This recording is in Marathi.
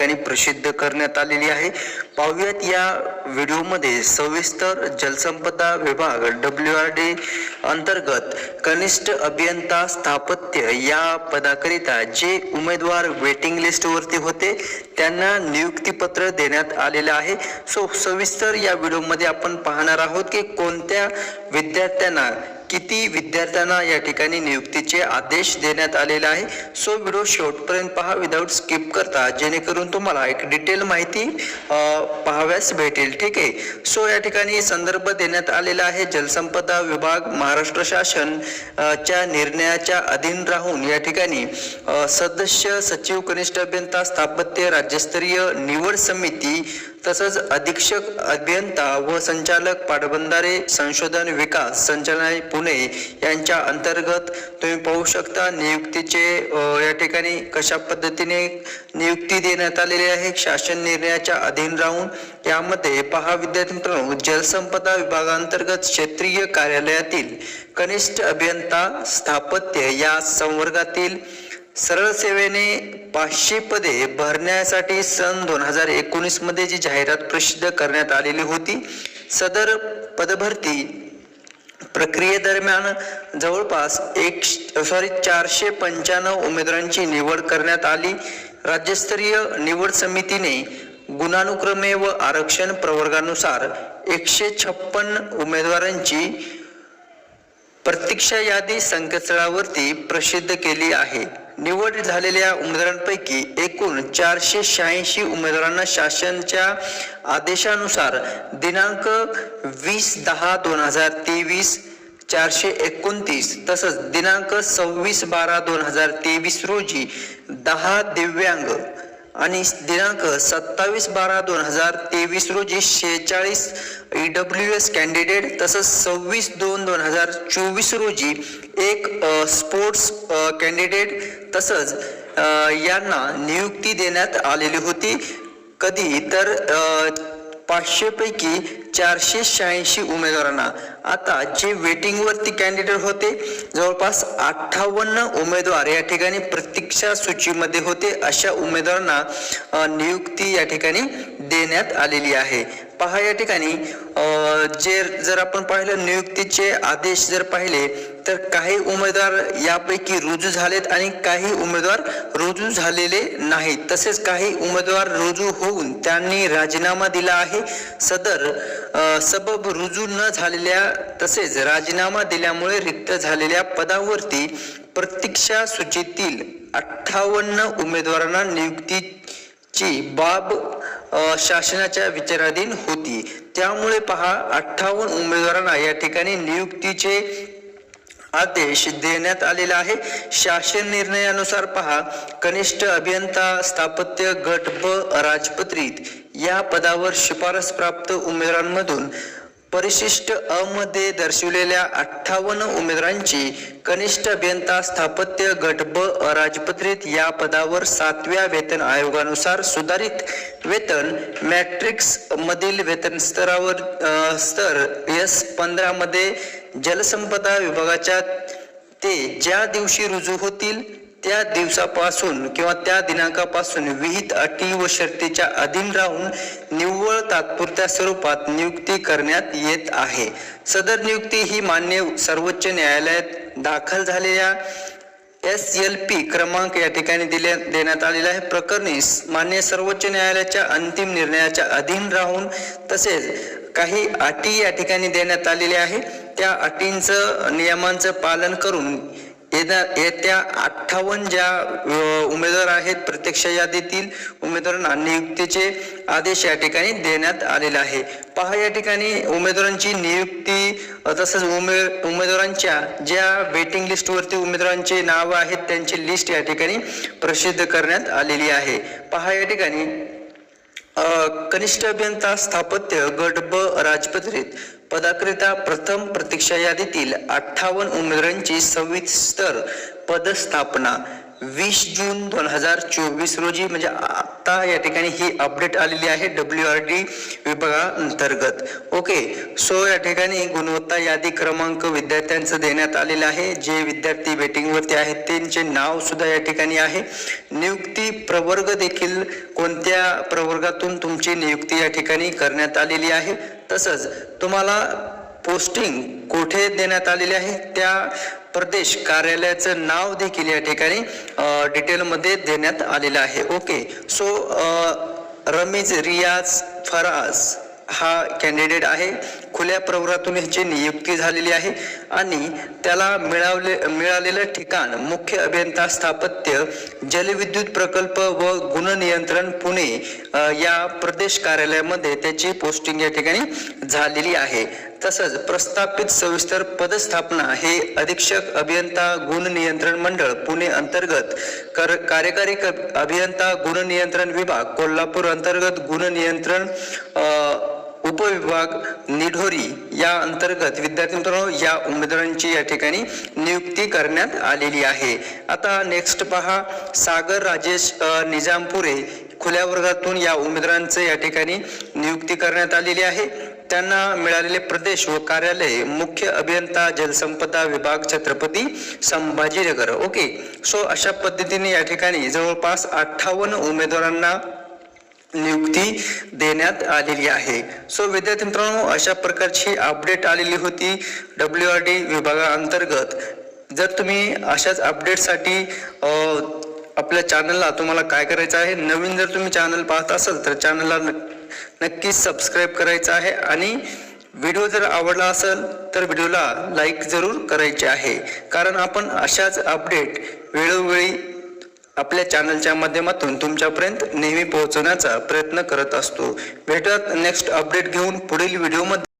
ठिकाणी प्रसिद्ध करण्यात आलेली आहे. पाहूयात या व्हिडिओमध्ये सविस्तर जलसंपदा विभाग डब्ल्यू आर डी अंतर्गत कनिष्ठ अभियंता स्थापत्य या पदाकरिता जे उमेदवार वेटिंग लिस्टवरती होते त्यांना नियुक्तीपत्र देण्यात आलेलं आहे. सो सविस्तर या व्हिडिओमध्ये आपण पाहणार आहोत की कोणत्या विद्यार्थ्यांना किती विद्यार्थ्यांना या ठिकाणी नियुक्तीचे आदेश देण्यात आलेले आहे? सो व्हिडिओ शेवटपर्यंत पहा. विदाऊट स्किप करता जेणेकरून तुम्हाला एक डिटेल माहिती पाहाव्यास भेटेल. ठीक आहे? सो या ठिकाणी संदर्भ देण्यात आलेला आहे. जलसंपदा विभाग महाराष्ट्र शासन च्या निर्णयाच्या अधीन राहून या ठिकाणी सदस्य सचिव कनिष्ठ अभियंता स्थापत्य राज्यस्तरीय निवड समिती तसंच अधीक्षक अभियंता व संचालक पाटबंधारे संशोधन विकास संचालनालय पुणे यांच्या अंतर्गत तुम्ही पाहू शकता नियुक्तीचे या ठिकाणी कशा पद्धतीने नियुक्ती देण्यात आलेली आहे शासन निर्णयाच्या अधीन राहून. यामध्ये पहा विद्यार्थी मित्रांनो जलसंपदा विभागांतर्गत क्षेत्रीय कार्यालयातील कनिष्ठ अभियंता स्थापत्य या संवर्गातील सरळ सेवेने पाचशे पदे भरण्यासाठी सन दोन हजार एकोणीसमध्ये जी जाहिरात प्रसिद्ध करण्यात आलेली होती सदर पदभरती प्रक्रियेदरम्यान जवळपास एक सॉरी चारशे पंच्याण्णव उमेदवारांची निवड करण्यात आली. राज्यस्तरीय निवड समितीने गुणानुक्रमे व आरक्षण प्रवर्गानुसार एकशे छप्पन उमेदवारांची प्रतीक्षा यादी संकेतस्थळावरती प्रसिद्ध केली आहे. निवड झालेल्या उमेदवारांपैकी एकूण चारशे शहाऐंशी उमेदवारांना शासनच्या आदेशानुसार दिनांक वीस दहा दोन हजार तेवीस चारशे एकोणतीस तसंच दिनांक सव्वीस बारा दोन हजार तेवीस रोजी दहा दिव्यांग आणि दिनांक सत्तावीस बारा दोन हजार तेवीस रोजी शेहेचाळीस ई डब्ल्यू एस कॅन्डिडेट तसंच सव्वीस दोन दोन हजार चोवीस रोजी एक स्पोर्ट्स अ, कॅन्डिडेट तसंच यांना नियुक्ती देण्यात आलेली होती. कधी तर पाचशेपैकी चारशे शहाऐंशी उमेदवारांना. आता जे वेटिंगवरती कॅन्डिडेट होते जवळपास अठ्ठावन्न उमेदवार या ठिकाणी प्रतीक्षा सूचीमध्ये होते. अशा उमेदवारांना नियुक्ती या ठिकाणी देण्यात आलेली आहे. पहा या ठिकाणी जे जर आपण पाहिलं नियुक्तीचे आदेश जर पाहिले तर काही उमेदवार यापैकी रुजू झालेत आणि काही उमेदवार रुजू झालेले नाहीत. तसेच काही उमेदवार रुजू होऊन त्यांनी राजीनामा दिला आहे. सदर सबब रुजू न झालेल्या तसेच राजीनामा दिल्यामुळे रिक्त झालेल्या पदावरती प्रतीक्षा सूचीतील अठ्ठावन्न उमेदवारांना नियुक्तीची बाब शासनाच्या विचाराधीन होती. त्यामुळे पहा अठ्ठावन्न उमेदवारांना या ठिकाणी नियुक्तीचे आदेश देण्यात आलेला आहे. शासन निर्णयानुसार पहा कनिष्ठ अभियंता स्थापत्य गट ब राजपत्रित या पदावर शिफारस प्राप्त उमेदवारांमधून परिशिष्ट अ मध्ये दर्शवलेल्या अठ्ठावन्न उमेदवारांची कनिष्ठ अभियंता स्थापत्य गट ब राजपत्रित या पदावर सातव्या वेतन आयोगानुसार सुधारित वेतन मॅट्रिक्स मधील वेतन स्तरावर स्तर एस पंधरा मध्ये जलसंपदा विभागाच्या ते ज्या दिवशी रुजू होतील त्या दिवसापासून किंवा त्या दिनांकापासून विहित अटी व शर्तीच्या अधीन राहून निव्वळ तात्पुरत्या स्वरूपात नियुक्ती करण्यात येत आहे. सदर नियुक्ती ही मान्य सर्वोच्च न्यायालयात दाखल झालेल्या एस एल पी क्रमांक या ठिकाणी दिले देण्यात आलेला आहे. प्रकरणी मान्य सर्वोच्च न्यायालयाच्या अंतिम निर्णयाच्या अधीन राहून तसेच काही अटी या ठिकाणी देण्यात आलेल्या आहे त्या अटींचं नियमांचं पालन करून येत्या येत्या अठ्ठावन्न ज्या उमेदवार आहेत प्रत्यक्ष यादीतील उमेदवारांना नियुक्तीचे आदेश या ठिकाणी देण्यात आलेला आहे. पहा या ठिकाणी उमेदवारांची नियुक्ती तसंच उमे उमेदवारांच्या ज्या वेटिंग लिस्टवरती उमेदवारांचे नाव आहेत त्यांची लिस्ट या ठिकाणी प्रसिद्ध करण्यात आलेली आहे. पहा या ठिकाणी कनिष्ठ अभियंता स्थापत्य गट ब राजपत्रित पदाकरिता प्रथम प्रतीक्षा यादीतील अठ्ठावन्न उमेदवारांची सविस्तर पदस्थापना. वीस जून दोन हजार चोवीस रोजी म्हणजे आता या ठिकाणी ही अपडेट आलेली आहे डब्ल्यू आर डी विभागाअंतर्गत. ओके सो या ठिकाणी गुणवत्ता यादी क्रमांक विद्यार्थ्यांचं देण्यात आलेलं आहे. जे विद्यार्थी वेटिंगवरती आहेत त्यांचे नाव सुद्धा या ठिकाणी आहे. नियुक्ती प्रवर्ग देखील कोणत्या प्रवर्गातून तुमची नियुक्ती या ठिकाणी करण्यात आलेली आहे? तसंच तुम्हाला पोस्टिंग कुठे देण्यात आलेली आहे त्या प्रदेश कार्यालयाचं नाव देखील या ठिकाणी डिटेलमध्ये देण्यात आलेलं आहे. ओके सो रमीज रियाज फराज हा कॅन्डिडेट आहे. खुल्या प्रवरातून ह्याची नियुक्ती झालेली आहे आणि त्याला मिळावले मिळालेलं ठिकाण मुख्य अभियंता स्थापत्य जलविद्युत प्रकल्प व गुणनियंत्रण पुणे या प्रदेश कार्यालयामध्ये त्याची पोस्टिंग या ठिकाणी झालेली आहे. तसंच प्रस्थापित सविस्तर पदस्थापना हे अधीक्षक अभियंता गुण नियंत्रण मंडळ पुणे अंतर्गत कर कार्यकारी क- अभियंता गुण नियंत्रण विभाग कोल्हापूर अंतर्गत गुण नियंत्रण उपविभाग निढोरी या अंतर्गत विद्यार्थी मित्रांनो या उमेदवारांची या ठिकाणी नियुक्ती करण्यात आलेली आहे. आता नेक्स्ट पहा सागर राजेश निजामपुरे खुल्या वर्गातून या उमेदवारांचे या ठिकाणी नियुक्ती करण्यात आलेली आहे. त्यांना मिळालेले प्रदेश व कार्यालय मुख्य अभियंता जलसंपदा विभाग छत्रपती संभाजीनगर. ओके सो अशा पद्धतीने या ठिकाणी जवळपास अठ्ठावन्न उमेदवारांना नियुक्ती देण्यात आलेली आहे. सो विद्यार्थी मित्रांनो अशा प्रकारची अपडेट आलेली होती डब्ल्यू आर डी विभागाअंतर्गत. जर तुम्ही अशाच अपडेटसाठी आपल्या चॅनलला तुम्हाला काय करायचं आहे नवीन जर तुम्ही चॅनल पाहत असाल तर चॅनलला नक्कीच सबस्क्राईब करायचं आहे आणि व्हिडिओ जर आवडला असेल तर व्हिडिओला लाईक जरूर करायचे आहे. कारण आपण अशाच अपडेट वेळोवेळी आपल्या चॅनलच्या माध्यमातून तुमच्यापर्यंत नेहमी पोहोचवण्याचा प्रयत्न करत असतो. भेटत नेक्स्ट अपडेट घेऊन पुढील व्हिडिओमध्ये